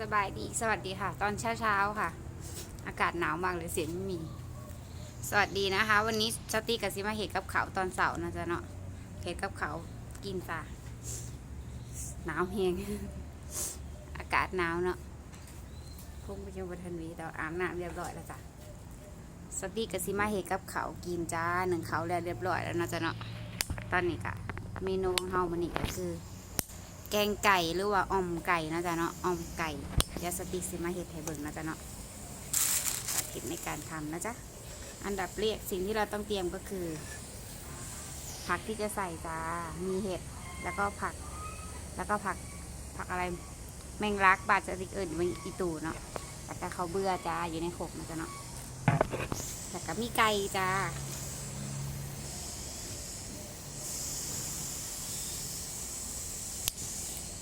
สบายดี สวัสดีค่ะ ตอนเช้าเช้าๆค่ะ อากาศหนาวมากเลยเสียงไม่มี สวัสดีนะคะ วันนี้สตีกับซิมาเห็ดกับเขาตอนเสาร์นะจ๊ะเนาะเห็ดกับเขากินจ้ะหนาวเฮงอากาศหนาวเนาะพุ่งไปยังบัทันวีแต่ว่าอาบน้ำเรียบร้อยแล้วจ้ะสตีกับซิมาเห็ดกับเขากินจ้าหนึ่งเขาแล้วเรียบร้อยแล้วนะจ๊ะเนาะตอนนี้กะเมนูของเฮามันนี่ก็คือ แกงไก่หรือว่าอ่อมไก่นะจ๊ะเนาะอ่อมไก่เดี๋ยวสติกสิมาเห็ดให้เบิ่งนะจ๊ะเนาะสาธิตในการทำนะจ๊ะอันดับแรกสิ่งที่เราต้องเตรียมก็คือ ผักที่จะใส่จ้ามีเห็ดแล้วก็ผัก แล้วก็ผักผักอะไร แมงลักบาดสติกเอิญมันอีตูเนาะแล้วก็เขาเบื่อจ้าอยู่ในขกนะจ๊ะเนาะแล้วก็มีไก่จ้า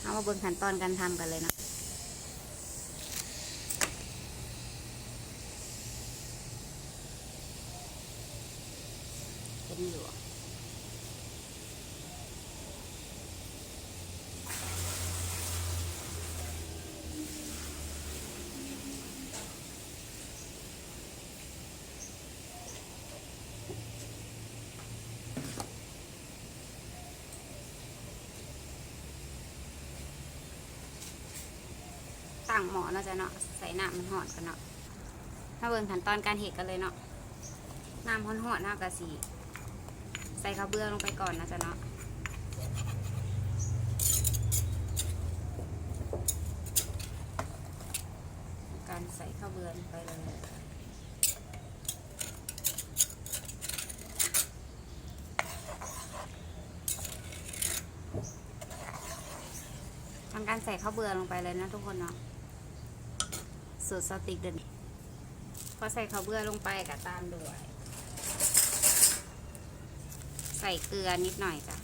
เอา มาเบิ่งขั้นตอนการทำกันเลยนะเป็นอยู่ ตั้งหมอเนาะจ๊ะเนาะใส่น้ำมันหอดกันเนาะมาเบิ่งขั้นตอนการเห็ดกันเลยเนาะน้ำหอนหอดๆน้ากะสีใส่ข้าวเบื่อลงไปก่อนนะจ๊ะเนาะการใส่ข้าวเบื่องไปเลยทำการใส่ข้าวเบื่อลงไปเลยนะทุกคนเนาะ สูตรสติกเดินพอใส่ข้าวเบื่อลงไปกับตามด้วย ใส่เกลือนิดหน่อยจ้ะ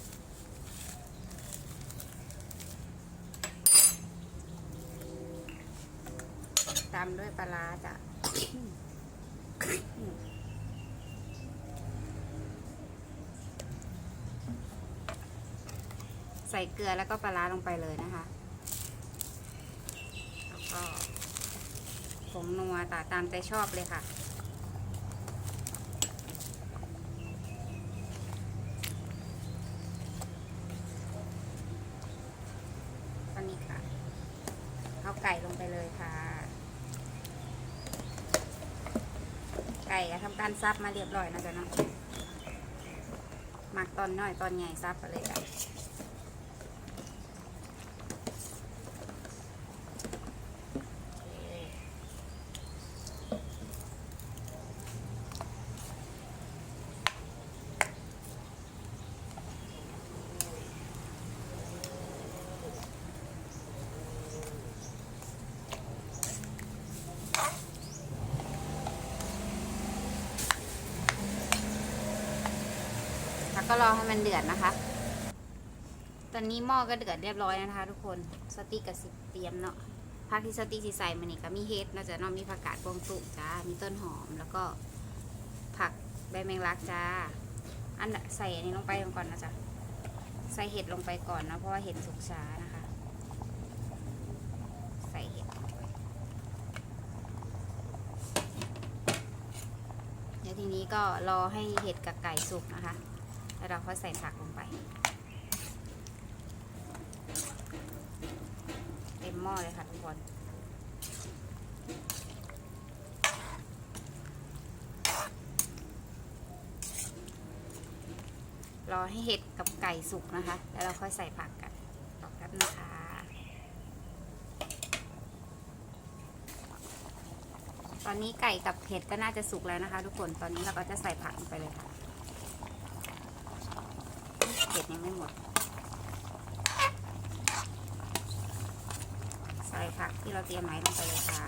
ตามด้วยปลาจ้ะใส่เกลือแล้วก็ปลาลงไปเลยนะคะ แล้วก็ ผงนัวตาตามใจชอบเลยค่ะตอนนี้ค่ะ เอาไก่ลงไปเลยค่ะ ไก่ทำการซับมาเรียบร้อยนะจ๊ะเนาะหมักตอนน้อยตอนใหญ่ซับไปเลยจ้ะ ก็รอให้มันเดือดนะคะ ตอนนี้หม้อก็เดือดเรียบร้อยนะคะ ทุกคนสติกับสิเตรียมเนาะผักที่สติสิใส่มันนี่ก็มีเฮ็ดนะจ๊ะเนาะมีผักกาดกวงตุ้งจ้ามีต้นหอมแล้วก็ผักใบแมงลักจ้า อันใส่อันนี้ลงไปก่อนนะจ๊ะใส่เห็ดลงไปก่อนนะเพราะว่าเห็ดสุกช้านะคะ ใส่เห็ดเดี๋ยวทีนี้ก็รอให้เห็ดกับไก่สุกนะคะ แล้วเราค่อยใส่ผักลงไป เต็มหม้อเลยค่ะทุกคนรอให้เห็ดกับไก่สุกนะคะ แล้วเราค่อยใส่ผักกันต่อแป๊บนะคะ ตอนนี้ไก่กับเห็ดก็น่าจะสุกแล้วนะคะ ทุกคน ตอนนี้เราก็จะใส่ผักลงไปเลยค่ะ ยังไม่หมด ใส่ผักที่เราเตรียมไว้ลงไปเลยค่ะ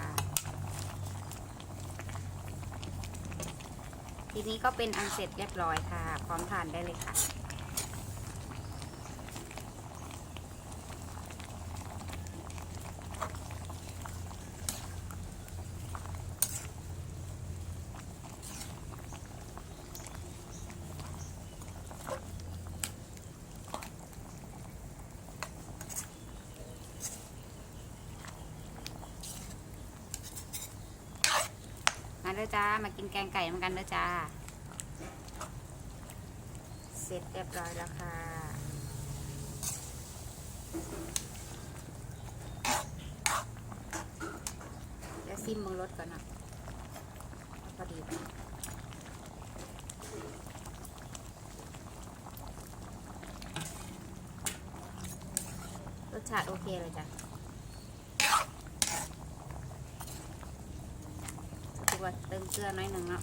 ทีนี้ก็เป็นอันเสร็จเรียบร้อยค่ะ พร้อมทานได้เลยค่ะ เด้อจ้า มากินแกงไก่เหมือนกันเด้อจ้า เสร็จเรียบร้อยแล้วค่ะเดี๋ยวซิมมึงรถก่อนนะพอดีรสชาติโอเคเลยจ้ะรู้สึก ว่าเติมเกลือน้อยหนึ่งเนาะ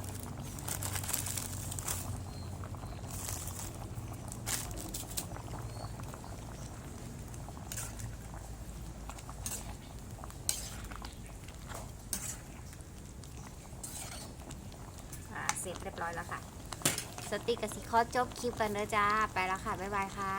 อ่าเสร็จเรียบร้อยแล้วค่ะ สติกกับสิคอจบคลิปกันเด้อจ้า ไปแล้วค่ะ บ๊ายบายค่ะ